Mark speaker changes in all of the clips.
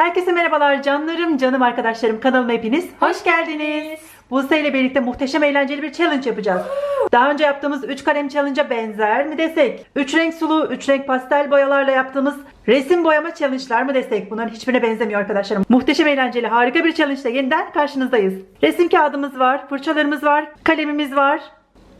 Speaker 1: Herkese merhabalar canlarım, canım arkadaşlarım. Kanalıma hepiniz hoş geldiniz. Buse ile birlikte muhteşem eğlenceli bir challenge yapacağız. Daha önce yaptığımız 3 kalem challenge'a benzer mi desek? 3 renk sulu, 3 renk pastel boyalarla yaptığımız resim boyama challenge'lar mı desek? Bunların hiçbirine benzemiyor arkadaşlarım. Muhteşem eğlenceli harika bir challenge ile yeniden karşınızdayız. Resim kağıdımız var, fırçalarımız var, kalemimiz var.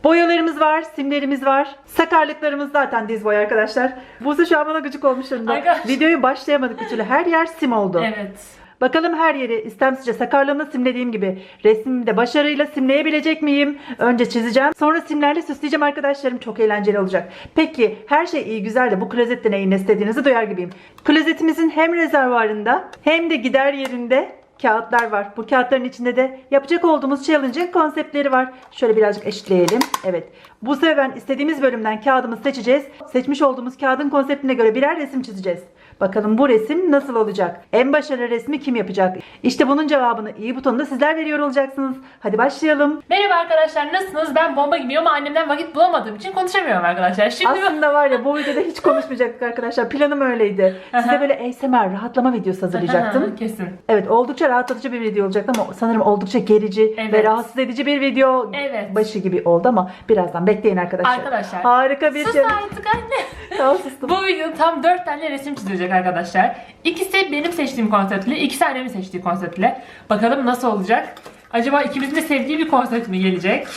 Speaker 1: Boyalarımız var, simlerimiz var. Sakarlıklarımız zaten diz boyu arkadaşlar. Buse şu an bana gıcık olmuş durumda. Videoyu başlayamadık bir türlü. Her yer sim oldu.
Speaker 2: Evet.
Speaker 1: Bakalım her yeri istemsizce sakarlığımla simlediğim gibi resimde başarıyla simleyebilecek miyim? Önce çizeceğim. Sonra simlerle süsleyeceğim arkadaşlarım. Çok eğlenceli olacak. Peki her şey iyi güzel de bu klozette neyin istediğinizi duyar gibiyim. Klozetimizin hem rezervuarında hem de gider yerinde kağıtlar var. Bu kağıtların içinde de yapacak olduğumuz challenge'ın konseptleri var. Şöyle birazcık eşitleyelim. Evet. Bu sefer istediğimiz bölümden kağıdımızı seçeceğiz. Seçmiş olduğumuz kağıdın konseptine göre birer resim çizeceğiz. Bakalım bu resim nasıl olacak? En başarılı resmi kim yapacak? İşte bunun cevabını iyi butonunda sizler veriyor olacaksınız. Hadi başlayalım.
Speaker 2: Merhaba arkadaşlar nasılsınız? Ben bomba gibiyim ama annemden vakit bulamadığım için konuşamıyorum arkadaşlar. Şimdi
Speaker 1: Aslında var ya bu videoda hiç konuşmayacaktık arkadaşlar. Planım öyleydi. Size böyle ASMR rahatlama videosu hazırlayacaktım.
Speaker 2: Kesin.
Speaker 1: Evet oldukça rahatlatıcı bir video olacaktı ama sanırım oldukça gerici ve
Speaker 2: Evet.
Speaker 1: rahatsız edici bir video
Speaker 2: Evet.
Speaker 1: başı gibi oldu ama birazdan bekleyin arkadaşlar.
Speaker 2: Arkadaşlar.
Speaker 1: Harika bir
Speaker 2: Sus
Speaker 1: şey.
Speaker 2: artık anne.
Speaker 1: Tamam sustum.
Speaker 2: Bu videoda tam 4 tane resim çizilecek arkadaşlar. İkisi benim seçtiğim konseptle, ikisi annemin seçtiği konseptle. Bakalım nasıl olacak? Acaba ikimizin de sevdiği bir konsept mi gelecek?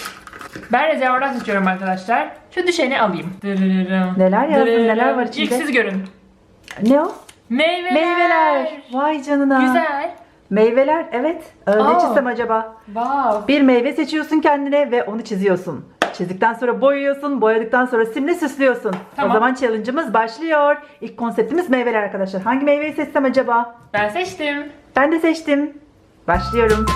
Speaker 2: Ben rezervuardan seçiyorum arkadaşlar. Şu düşeni alayım. Dırırırım.
Speaker 1: Neler yazdın,
Speaker 2: Dırırırım.
Speaker 1: neler var içinde?
Speaker 2: İlk siz görün.
Speaker 1: Ne o?
Speaker 2: Meyveler.
Speaker 1: Meyveler. Vay canına.
Speaker 2: Güzel.
Speaker 1: Meyveler evet. Ee, ne
Speaker 2: Aa.
Speaker 1: çizsem acaba?
Speaker 2: Wow.
Speaker 1: Bir meyve seçiyorsun kendine ve onu çiziyorsun. Çizdikten sonra boyuyorsun, boyadıktan sonra simle süslüyorsun.
Speaker 2: Tamam.
Speaker 1: O zaman challenge'ımız başlıyor. İlk konseptimiz meyveler arkadaşlar. Hangi meyveyi seçsem acaba?
Speaker 2: Ben seçtim.
Speaker 1: Ben de seçtim. Başlıyorum.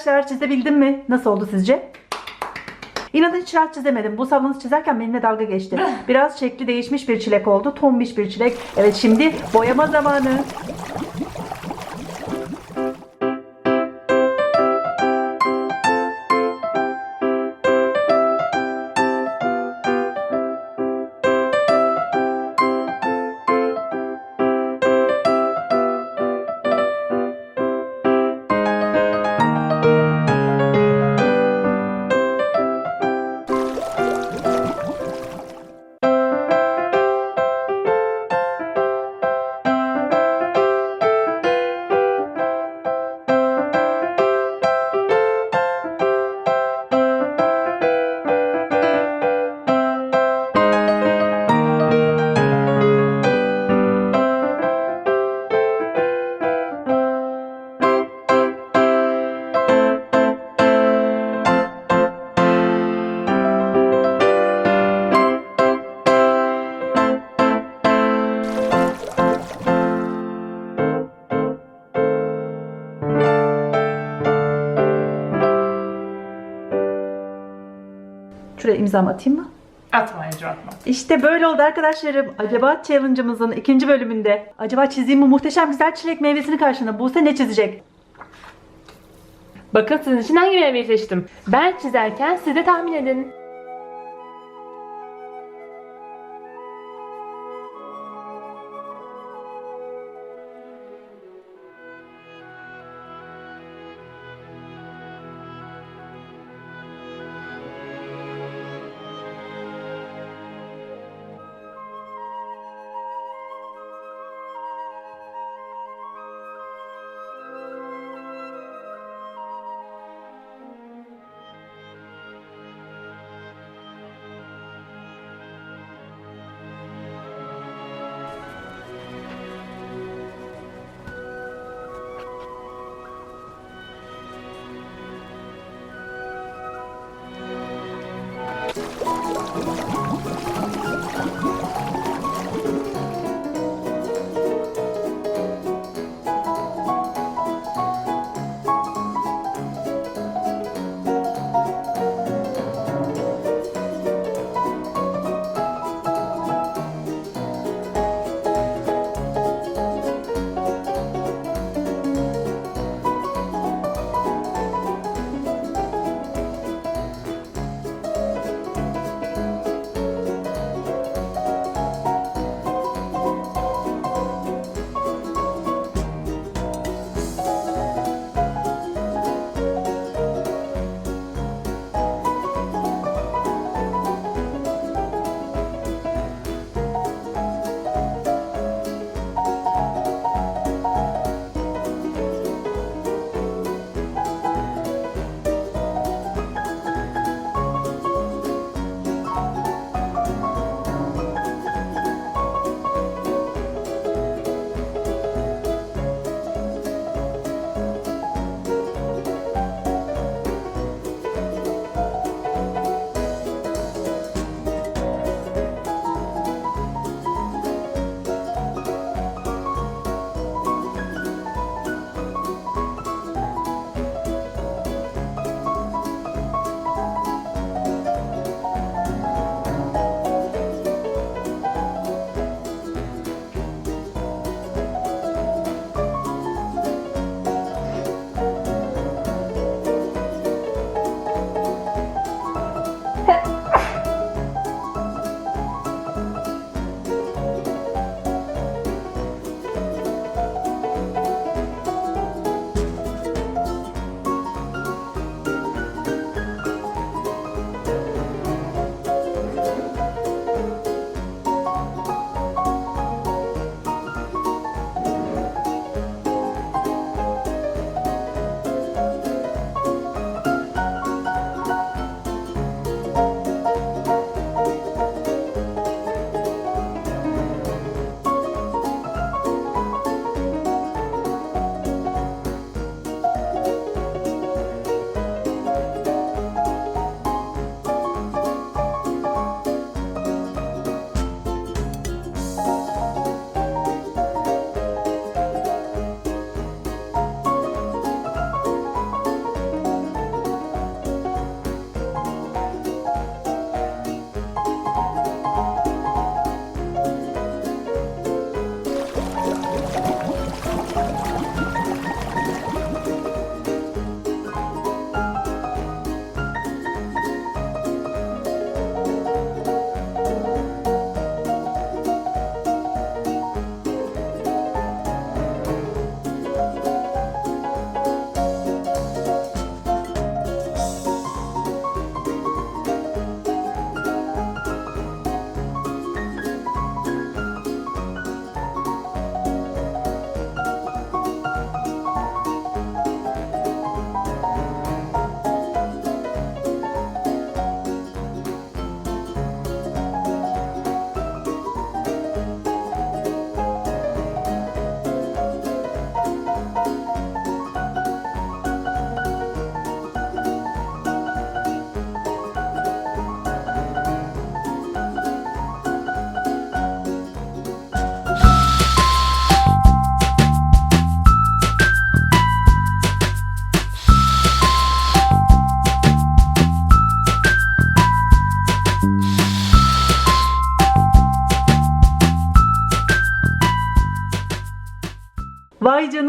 Speaker 1: Arkadaşlar çizebildim mi? Nasıl oldu sizce? İnadın hiç rahat çizemedim. Bu sabunuz çizerken benimle dalga geçti. Biraz şekli değişmiş bir çilek oldu. Tombiş bir çilek. Evet şimdi boyama zamanı. Şuraya imzamı atayım mı?
Speaker 2: Atma Ece atma.
Speaker 1: İşte böyle oldu arkadaşlarım. Acaba challenge'ımızın ikinci bölümünde acaba çizdiğim bu muhteşem güzel çilek meyvesini karşına Buse ne çizecek?
Speaker 2: Bakın sizin için hangi meyveyi seçtim? Ben çizerken siz de tahmin edin.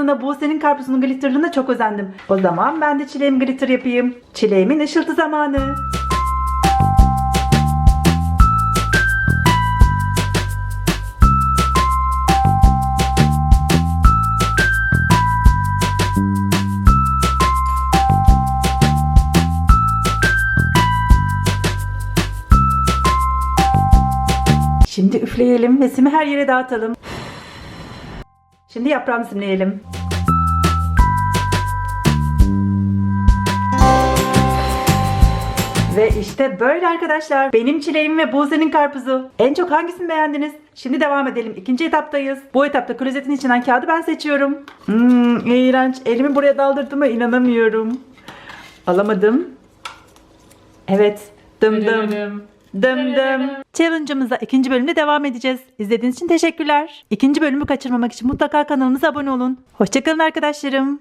Speaker 1: Vay canına bu senin karpuzunun glitterlığına çok özendim. O zaman ben de çileğim glitter yapayım. Çileğimin ışıltı zamanı. Şimdi üfleyelim ve simi her yere dağıtalım. Şimdi yaprağını simleyelim. Ve işte böyle arkadaşlar. Benim çileğim ve Buse'nin karpuzu. En çok hangisini beğendiniz? Şimdi devam edelim. İkinci etaptayız. Bu etapta klozetin içinden kağıdı ben seçiyorum. Hmm, iğrenç. Elimi buraya daldırdığıma inanamıyorum. Alamadım. Evet. Dım dım. Dım dım. Challenge'ımıza ikinci bölümde devam edeceğiz. İzlediğiniz için teşekkürler. İkinci bölümü kaçırmamak için mutlaka kanalımıza abone olun. Hoşçakalın arkadaşlarım.